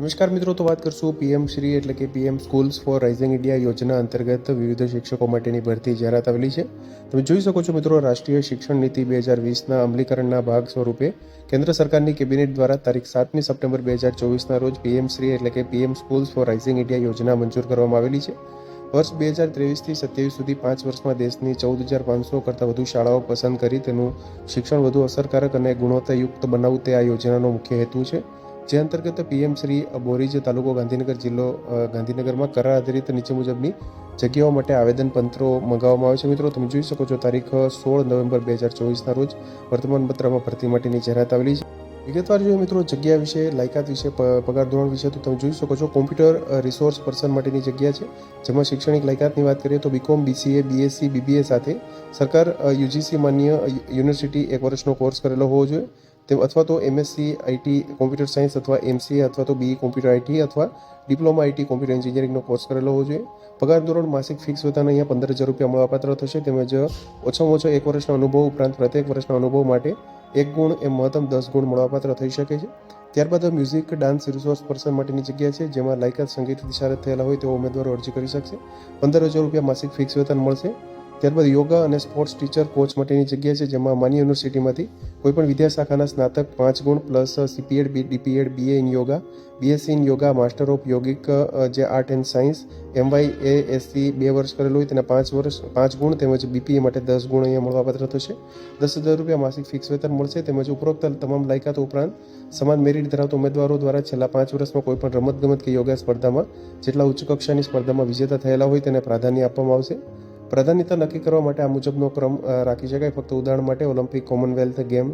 નમસ્કાર મિત્રો, તો વાત કરશું પીએમ શ્રી એટલે કે PM schools for rising India યોજના અંતર્ગત વિવિધ શિક્ષકો માટેની ભરતી જાહેરાત આવેલી છે. તમે જોઈ શકો છો મિત્રો, રાષ્ટ્રીય શિક્ષણ નીતિ બે હજાર વીસના અમલીકરણના ભાગ સ્વરૂપે કેન્દ્ર સરકારની કેબિનેટ દ્વારા તારીખ સાતમી સપ્ટેમ્બર બે હજાર ચોવીસના રોજ પીએમ શ્રી એટલે કે PM schools for rising India યોજના મંજૂર કરવામાં આવેલી છે. વર્ષ બે હજાર ત્રેવીસથી સત્યાવીસ સુધી પાંચ વર્ષમાં દેશની ચૌદ હજાર પાંચસો કરતાં વધુ શાળાઓ પસંદ કરી તેનું શિક્ષણ વધુ અસરકારક અને ગુણવત્તાયુક્ત બનાવવું તે આ યોજનાનો મુખ્ય હેતુ છે. જે અંતર્ગત પીએમ શ્રી બોરીજ તાલુકો ગાંધીનગર જિલ્લો ગાંધીનગરમાં કરાર આધારિત નીચે મુજબની જગ્યાઓ માટે આવેદનપત્રો મંગાવવામાં આવે છે. મિત્રો, તમે જોઈ શકો છો, તારીખ સોળ નવેમ્બર બે હજાર ચોવીસના રોજ વર્તમાનપત્રમાં ભરતી માટેની જાહેરાત આવેલી છે. વિગતવાર જોઈએ મિત્રો, જગ્યા વિશે, લાયકાત વિશે પગાર ધોરણ વિશે, તો તમે જોઈ શકો છો, કોમ્પ્યુટર રિસોર્સ પર્સન માટેની જગ્યા છે. જેમાં શૈક્ષણિક લાયકાતની વાત કરીએ તો બીકોમ, બીસીએ, બીએસસી, બીબીએ સાથે સરકાર યુજીસી માન્ય યુનિવર્સિટી એક વર્ષનો કોર્સ કરેલો હોવો જોઈએ. તે અથવા તો એમએસસી આઈટી કોમ્પ્યુટર સાયન્સ અથવા એમસીએ અથવા તો બીઈ કોમ્પ્યુટર આઈટી અથવા ડિપ્લોમા આઈટી કોમ્પ્યુટર એન્જિનિયરિંગનો કોર્સ કરેલો હોવો જોઈએ. પગાર ધોરણ માસિક ફિક્સ વેતન અહીંયા પંદર હજાર રૂપિયા મળવાપાત્ર થશે. તેમજ ઓછામાં ઓછો એક વર્ષનો અનુભવ ઉપરાંત પ્રત્યેક વર્ષના અનુભવ માટે એક ગુણ એ મહત્તમ દસ ગુણ મળવાપાત્ર થઈ શકે છે. ત્યારબાદ મ્યુઝિક ડાન્સ રિસોર્સ પર્સન માટેની જગ્યા છે, જેમાં લાયકાત સંગીત દિશારત થયેલા હોય તેવો ઉમેદવારો અરજી કરી શકશે. પંદર હજાર રૂપિયા માસિક ફિક્સ વેતન મળશે. ત્યારબાદ યોગા અને સ્પોર્ટ્સ ટીચર કોચ માટેની જગ્યા છે, જેમાં માન્ય યુનિવર્સિટીમાંથી કોઈપણ વિદ્યાશાખાના સ્નાતક પાંચ ગુણ plus CPEd B DPEd BA in yoga BSc in yoga master of yogic જે art and science MY A SC બે વર્ષ કરેલું હોય તેના પાંચ વર્ષ, પાંચ ગુણ તેમજ બીપીએ માટે દસ ગુણ અહીંયા મળવાપાત્ર થશે. દસ હજાર રૂપિયા માસિક ફિક્સ વેતન મળશે તેમજ ઉપરોક્ત તમામ લાયકાતો ઉપરાંત સમાન મેરિટ ધરાવતા ઉમેદવારો દ્વારા છેલ્લા પાંચ વર્ષમાં કોઈપણ રમતગમત કે યોગા સ્પર્ધામાં જેટલા ઉચ્ચ કક્ષાની સ્પર્ધામાં વિજેતા થયેલા હોય તેને પ્રાધાન્ય આપવામાં આવશે. પ્રાધાન્યતા નક્કી કરવા માટે આ મુજબનો ક્રમ રાખી શકાય. ફક્ત ઉદાહરણ માટે Olympic Commonwealth game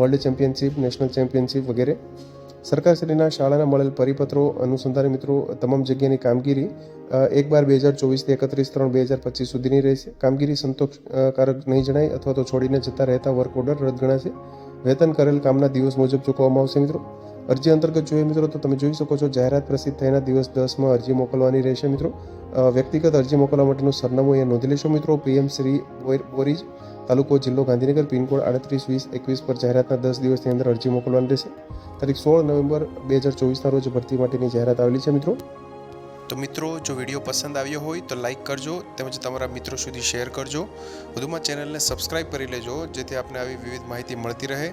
world championship, national championship વગેરે. સરકારશ્રીના શાળાના મળેલ પરિપત્રો અનુસંધાને મિત્રો, તમામ જગ્યાની કામગીરી એક બાર બે હજાર ચોવીસથી એકત્રીસ ત્રણ બે હજાર પચીસ સુધીની રહેશે. કામગીરી સંતોષકારક નહીં જણાય અથવા તો છોડીને જતા રહેતા વર્ક ઓર્ડર રદ ગણાશે. વેતન કરેલ કામના દિવસ મુજબ ચૂકવવામાં આવશે મિત્રો. અરજી અંતર્ગત જોઈએ મિત્રો, તો તમે જોઈ શકો છો જાહેરાત પ્રસિદ્ધ થયાના દિવસ દસમાં અરજી મોકલવાની રહેશે મિત્રો. વ્યક્તિગત અરજી મોકલવા માટેનું સરનામું અહીંયા નોંધી લેશો મિત્રો. પીએમ શ્રી બોર- બોરીજ, તાલુકો જિલ્લો ગાંધીનગર, પિનકોડ આડત્રીસ વીસ એકવીસ પર જાહેરાતના દસ દિવસની અંદર અરજી મોકલવાની રહેશે. તારીખ સોળ નવેમ્બર બે હજાર ચોવીસના રોજ ભરતી માટેની જાહેરાત આવેલી છે મિત્રો. તો મિત્રો, જો વીડિયો પસંદ આવ્યો હોય તો લાઇક કરજો તેમજ તમારા મિત્રો સુધી શેર કરજો. વધુમાં ચેનલને સબસ્ક્રાઇબ કરી લેજો જેથી આપને આવી વિવિધ માહિતી મળતી રહે.